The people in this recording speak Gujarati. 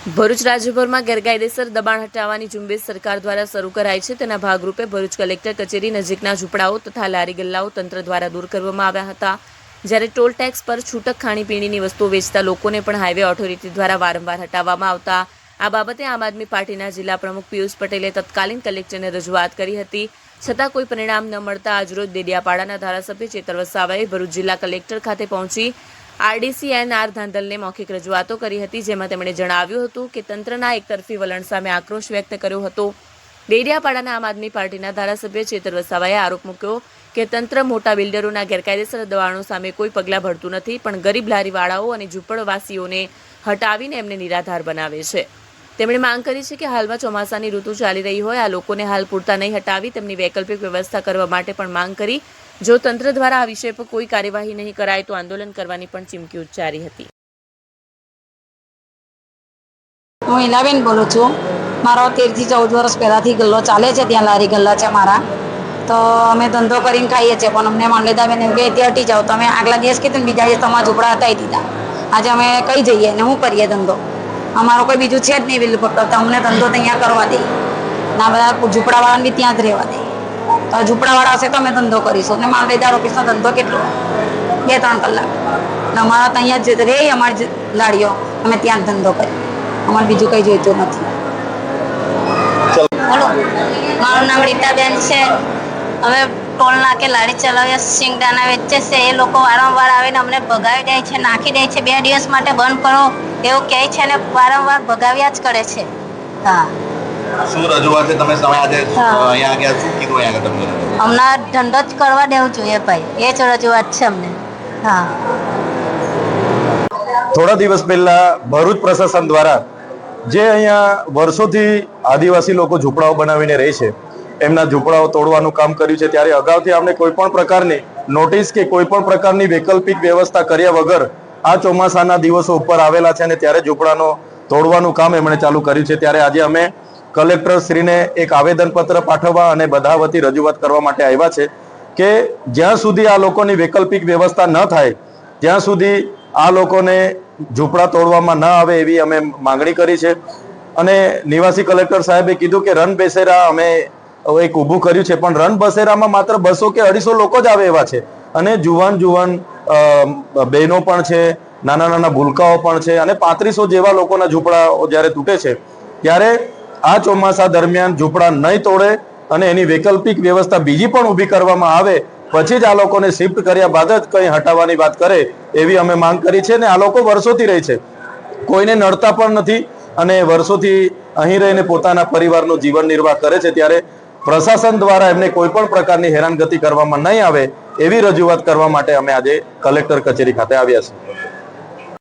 ભરૂચ રાજ્યભરમાં ગેરકાયદેસર દબાણ હટાવવાની ઝુંબેશ સરકાર દ્વારા શરૂ કરાઈ છે. તેના ભાગરૂપે ભરૂચ કલેક્ટર કચેરી નજીકના ઝૂંપડાઓ તથા લારી ગલ્લાઓ તંત્ર દ્વારા દૂર કરવામાં આવ્યા હતા. જ્યારે ટોલ ટેક્સ પર છૂટક ખાણીપીણીની વસ્તુઓ વેચતા લોકોને પણ હાઈવે ઓથોરિટી દ્વારા વારંવાર હટાવવામાં આવતા. આ બાબતે આમ આદમી પાર્ટીના જિલ્લા પ્રમુખ પિયુષ પટેલે તત્કાલીન કલેક્ટરને રજૂઆત કરી હતી. છતાં કોઈ પરિણામ ન મળતા આજરોજ દેડિયાપાડાના ધારાસભ્ય ચેતર વસાવાએ ભરૂચ જિલ્લા કલેક્ટર ખાતે પહોંચી આરડીસી એન આર ધાંધલને મૌખિક રજૂઆતો કરી હતી, જેમાં તેમણે જણાવ્યું હતું કે તંત્રના એકતરફી વલણ સામે આક્રોશ વ્યક્ત કર્યો હતો. ડેડિયાપાડાના આમ આદમી પાર્ટીના ધારાસભ્ય ચેતર વસાવાએ આરોપ મૂક્યો કે તંત્ર મોટા બિલ્ડરોના ગેરકાયદેસર દબાણો સામે કોઈ પગલાં ભરતું નથી, પણ ગરીબ લારીવાળાઓ અને ઝૂંપડવાસીઓને હટાવીને એમને નિરાધાર બનાવે છે. તેમણે માંગ કરી છે કે હાલમાં ચોમાસાની ઋતુ ચાલી રહી હોય, આ લોકોને હાલ પૂરતા નહીં હટાવી તેમની વૈકલ્પિક વ્યવસ્થા કરવા માટે પણ માંગ કરી જો તંત્ર દ્વારા આ વિષય પર કોઈ કાર્યવાહી નહીં કરાય તો આંદોલન કરવાની પણ ચીમકી ઉચ્ચારી હતી. હું હિનાબેન બોલું છું. મારો તેરથી ચૌદ વર્ષ પહેલાંથી ગલ્લો ચાલે છે, ત્યાં લારી ગલ્લા છે મારા. તો અમે ધંધો કરીને ખાઈએ છીએ, પણ અમને માંડેદાબેન એમ કે ત્યાં હટી જાઓ, તમે આગલા દિવસ કીધું બીજા દિવસ તમારા ઝૂંપડા હટાવી દીધા. આજે અમે કઈ જઈએ ને શું કરીએ ધંધો. અમારો કોઈ બીજું છે જ નહીં બિલ પર તો અમને ધંધો ત્યાં કરવા દે. ના, બધા ઝૂંપડાવાળાને બી ત્યાં જ રહેવા દે. ઝૂંપડાવાળા હશે તો અમે ધંધો કરીશું. ને માંડેદાર ઓફિસનો ધંધો કેટલો? બે ત્રણ કલાક. અમારા તો અહીંયા જ રહે અમારી લાડીઓ અમે ત્યાં ધંધો કરીએ. અમારે બીજું કંઈ જોઈતું નથી. બોલો. મારું નામ રીતાબેન છે. અમે ટોલ નાકે લારી ચલાવીએ સિંગદાણા વેચે છે. એ લોકો વારંવાર આવીને અમને ભગાવી દે છે નાખી દે છે. બે દિવસ માટે બંધ કરો. એવું કહે છે ને વારંવાર ભગાવ્યા જ કરે છે. હા. શું રજૂઆત તમે તમે આજે અહીંયા આગળ શું કીધું અહીંયા આગળ તમને? હમણાં ધંધો જ કરવા દેવું જોઈએ ભાઈ. એ જ રજૂઆત છે અમને. હા. થોડા દિવસ પહેલા ભરૂચ પ્રશાસન દ્વારા જે અહીંયા વર્ષોથી આદિવાસી લોકો ઝૂંપડાઓ બનાવીને રહે છે એમના ઝૂંપડાઓ તોડવાનું કામ કર્યું છે ત્યારે અગાઉથી આપણે કોઈ પણ પ્રકારની નોટિસ કે કોઈ પણ પ્રકારની વૈકલ્પિક વ્યવસ્થા કર્યા વગર આ ચોમાસાના દિવસો ઉપર આવેલા છે અને ત્યારે ઝૂંપડાનો તોડવાનું કામ એમણે ચાલુ કર્યું છે. ત્યારે આજે અમે કલેક્ટર શ્રીને એક આવેદનપત્ર પાઠવવા અને બધા વતી રજૂઆત કરવા માટે આવ્યા છે કે જ્યાં સુધી આ લોકોની વૈકલ્પિક વ્યવસ્થા ન થાય, ત્યાં સુધી આ લોકોને ઝૂંપડા તોડવામાં ન આવે એવી અમે માંગણી કરી છે. અને નિવાસી કલેક્ટર સાહેબે કીધું કે રન બેસેરા અમે એક ઊભું કર્યું છે, પણ રન બસેરામાં માત્ર બસો કે અઢીસો લોકો જ આવે એવા છે. અને જુવાન જુવાન બહેનો પણ છે, નાના નાના ભૂલકાઓ પણ છે અને પાંત્રીસો જેવા લોકોના ઝૂંપડાઓ જ્યારે તૂટે છે, ત્યારે આ ચોમાસા દરમિયાન ઝૂંપડા નહીં તોડે અને એની વૈકલ્પિક વ્યવસ્થા બીજી પણ ઊભી કરવામાં આવે, પછી જ આ લોકોને શિફ્ટ કર્યા બાદ જ કંઈ હટાવવાની વાત કરે એવી અમે માંગ કરી છે ને આ લોકો વર્ષોથી રહે છે. કોઈને નડતા પણ નથી અને વર્ષોથી અહીં રહીને પોતાના પરિવારનું જીવન નિર્વાહ કરે છે ત્યારે પ્રશાસન દ્વારા એમને કોઈ પણ પ્રકારની હેરાનગતિ કરવામાં નહીં આવે એવી રજૂઆત કરવા માટે અમે આજે કલેક્ટર કચેરી ખાતે આવ્યા છીએ.